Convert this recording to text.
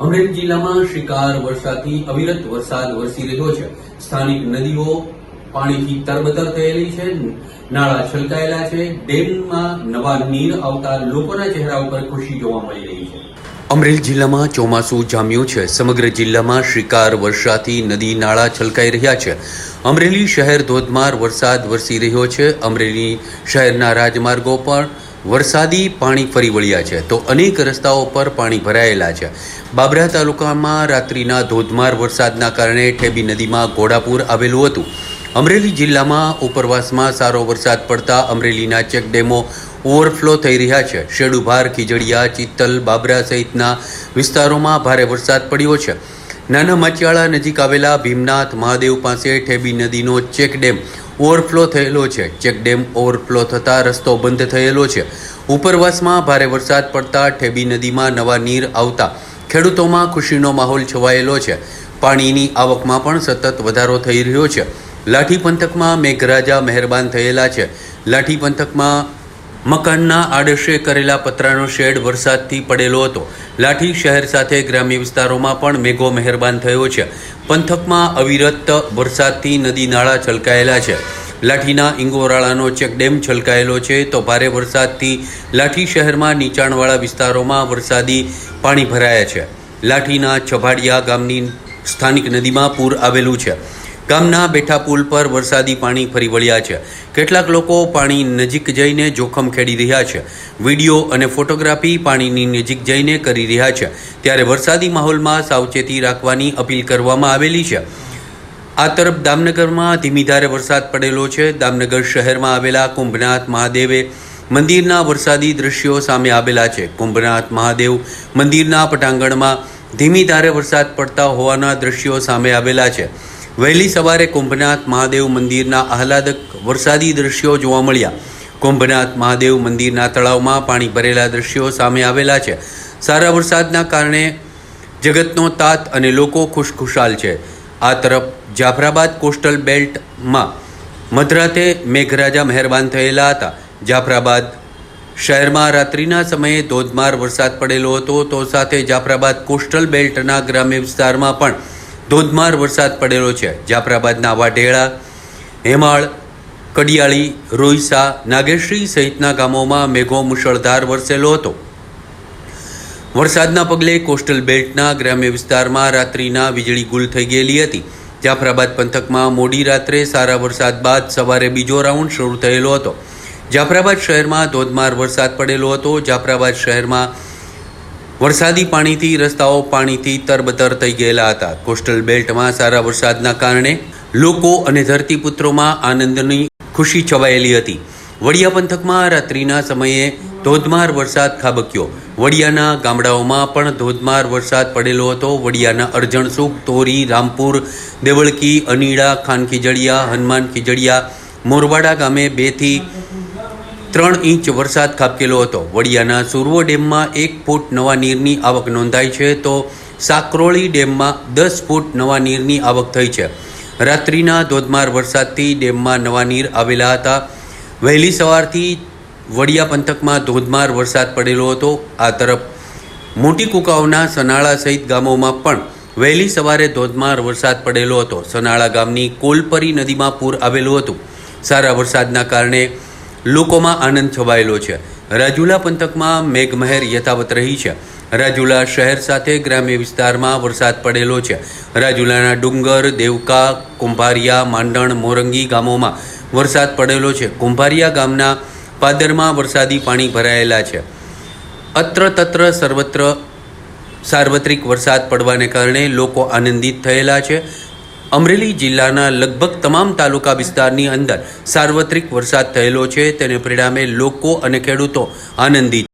અમરેલી જિલ્લામાં શિકાર વરસાદથી અવિરત વરસાદ વરસી રહ્યો છે. સ્થાનિક નદીઓ પાણીથી તરબતર થયેલી છે. નાળા છલકાયેલા છે. ડેમમાં નવા નીર આવતા લોકોના ચહેરા ઉપર ખુશી જોવા મળી રહી છે. અમરેલી જિલ્લામાં ચોમાસું જામ્યું છે. સમગ્ર જિલ્લામાં શિકાર વર્ષાથી નદી નાળા છલકાઈ રહ્યા છે. અમરેલી શહેર ધોધમાર વરસાદ વરસી રહ્યો છે. અમરેલી શહેરના રાજમાર્ગો પર વરસાદી પાણી ફરી વળ્યા છે તો અનેક રસ્તાઓ પર પાણી ભરાયેલા છે. બાબરા તાલુકામાં રાત્રિના ધોધમાર વરસાદના કારણે ઠેબી નદીમાં ઘોડાપુર આવેલું હતું. અમરેલી જિલ્લામાં ઉપરવાસમાં સારો વરસાદ પડતા અમરેલીના ચેકડેમો ઓવરફ્લો થઈ રહ્યા છે. શેડુભાર, ખીજડીયા, ચિત્તલ, બાબરા સહિતના વિસ્તારોમાં ભારે વરસાદ પડ્યો છે. નાના માચિયાળા નજીક આવેલા ભીમનાથ મહાદેવ પાસે ઠેબી નદીનો ચેકડેમ ઓવરફ્લો થયેલો છે. ચેકડેમ ઓવરફ્લો થતાં રસ્તો બંધ થયેલો છે. ઉપરવાસમાં ભારે વરસાદ પડતા ઠેબી નદીમાં નવા નીર આવતા ખેડૂતોમાં ખુશીનો માહોલ છવાયેલો છે. પાણીની આવકમાં પણ સતત વધારો થઈ રહ્યો છે. લાઠી પંથકમાં મેઘરાજા મહેરબાન થયેલા છે. લાઠી પંથકમાં મકાનના આડશે કરેલા પતરાનો શેડ વરસાદથી પડેલો હતો. લાઠી શહેર સાથે ગ્રામ્ય વિસ્તારોમાં પણ મેઘો મહેરબાન થયો છે. પંથકમાં અવિરત વરસાદથી નદી નાળા છલકાયેલા છે. લાઠીના ઇંગોરાળાનો ચેકડેમ છલકાયેલો છે તો ભારે વરસાદથી લાઠી શહેરમાં નીચાણવાળા વિસ્તારોમાં વરસાદી પાણી ભરાયા છે. લાઠીના છભાડિયા ગામની સ્થાનિક નદીમાં પૂર આવેલું છે. ગામના બેઠા પુલ પર વરસાદી પાણી ફરી વળ્યા છે. કેટલાક લોકો પાણી નજીક જઈને જોખમ ખેડી રહ્યા છે. વીડિયો અને ફોટોગ્રાફી પાણીની નજીક જઈને કરી રહ્યા છે. ત્યારે વરસાદી માહોલમાં સાવચેતી રાખવાની અપીલ કરવામાં આવેલી છે. આ તરફ દામનગરમાં ધીમી ધારે વરસાદ પડેલો છે. દામનગર શહેરમાં આવેલા કુંભનાથ મહાદેવે મંદિરના વરસાદી દ્રશ્યો સામે આવેલા છે. કુંભનાથ મહાદેવ મંદિરના પટાંગણમાં ધીમી ધારે વરસાદ પડતા હોવાના દ્રશ્યો સામે આવેલા છે. વહેલી સવારે કુંભનાથ મહાદેવ મંદિરના આહલાદક વરસાદી દ્રશ્યો જોવા મળ્યા. કુંભનાથ મહાદેવ મંદિરના તળાવમાં પાણી ભરેલા દ્રશ્યો સામે આવેલા છે. સારા વરસાદના કારણે જગતનો તાત અને લોકો ખુશખુશાલ છે. આ તરફ જાફરાબાદ કોસ્ટલ બેલ્ટમાં મધરાતે મેઘરાજા મહેરબાન થયેલા હતા. જાફરાબાદ શહેરમાં રાત્રિના સમયે ધોધમાર વરસાદ પડેલો હતો. તો સાથે જાફરાબાદ કોસ્ટલ બેલ્ટના ગ્રામ્ય વિસ્તારમાં પણ ધોધમાર વરસાદ પડેલો છે. જાફરાબાદના વાઢેળા હેમાળ, કડિયાળી, રોઈસા, નાગેશ્રી સહિતના ગામોમાં મેઘો મુશળધાર વરસેલો હતો. વરસાદના પગલે કોસ્ટલ બેલ્ટના ગ્રામ્ય વિસ્તારમાં રાત્રિના વીજળી ગુલ થઈ ગયેલી હતી. જાફરાબાદ પંથકમાં મોડી રાત્રે સારા વરસાદ બાદ સવારે બીજો રાઉન્ડ શરૂ થયેલો હતો. જાફરાબાદ શહેરમાં ધોધમાર વરસાદ પડેલો હતો. જાફરાબાદ શહેરમાં વરસાદી પાણીથી, રસ્તાઓ પાણીથી તરબતર થઈ ગયેલા હતા. કોસ્ટલ બેલ્ટમાં સારા વરસાદના કારણે લોકો અને ધરતીપુત્રોમાં આનંદની ખુશી છવાયેલી હતી. વડિયા પંથકમાં રાત્રિના સમયે ધોધમાર વરસાદ ખાબક્યો. વડિયાના ગામડાઓમાં પણ ધોધમાર વરસાદ પડેલો હતો. વડિયાના અરજણસુખ તોરી, રામપુર, દેવળકી, અનીડા ખાન ખીજડીયા હનુમાન ખીજડીયા મોરવાડા ગામે બેથી ત્રણ ઇંચ વરસાદ ખાબકેલો હતો. વડિયાના સુરવો ડેમમાં એક ફૂટ નવા નીરની આવક નોંધાઈ છે તો સાકરોળી ડેમમાં દસ ફૂટ નવા નીરની આવક થઈ છે. રાત્રિના ધોધમાર વરસાદથી ડેમમાં નવા નીર આવેલા હતા. વહેલી સવારથી વડિયા પંથકમાં ધોધમાર વરસાદ પડેલો હતો. આ તરફ મોટી કુકાઓના સનાળા સહિત ગામોમાં પણ વહેલી સવારે ધોધમાર વરસાદ પડેલો હતો. સનાળા ગામની કોલપરી નદીમાં પૂર આવેલું હતું. સારા વરસાદના કારણે લોકોમાં આનંદ છવાયેલો છે. રાજુલા પંથકમાં મેઘમહેર યથાવત રહી છે. રાજુલા શહેર સાથે ગ્રામ્ય વિસ્તારમાં વરસાદ પડેલો છે. રાજુલાના ડુંગર, દેવકા, કુંભારિયા, માંડણ, મોરંગી ગામોમાં વરસાદ પડેલો છે. કુંભારિયા ગામના પાદરમાં વરસાદી પાણી ભરાયેલા છે. અત્ર તત્ર સર્વત્ર સાર્વત્રિક વરસાદ પડવાને કારણે લોકો આનંદિત થયેલા છે. અમરેલી જિલ્લાના લગભગ તમામ તાલુકા વિસ્તારની અંદર સાર્વત્રિક વરસાદ થયેલો છે. તેને પરિણામે લોકો અને ખેડૂતો આનંદિત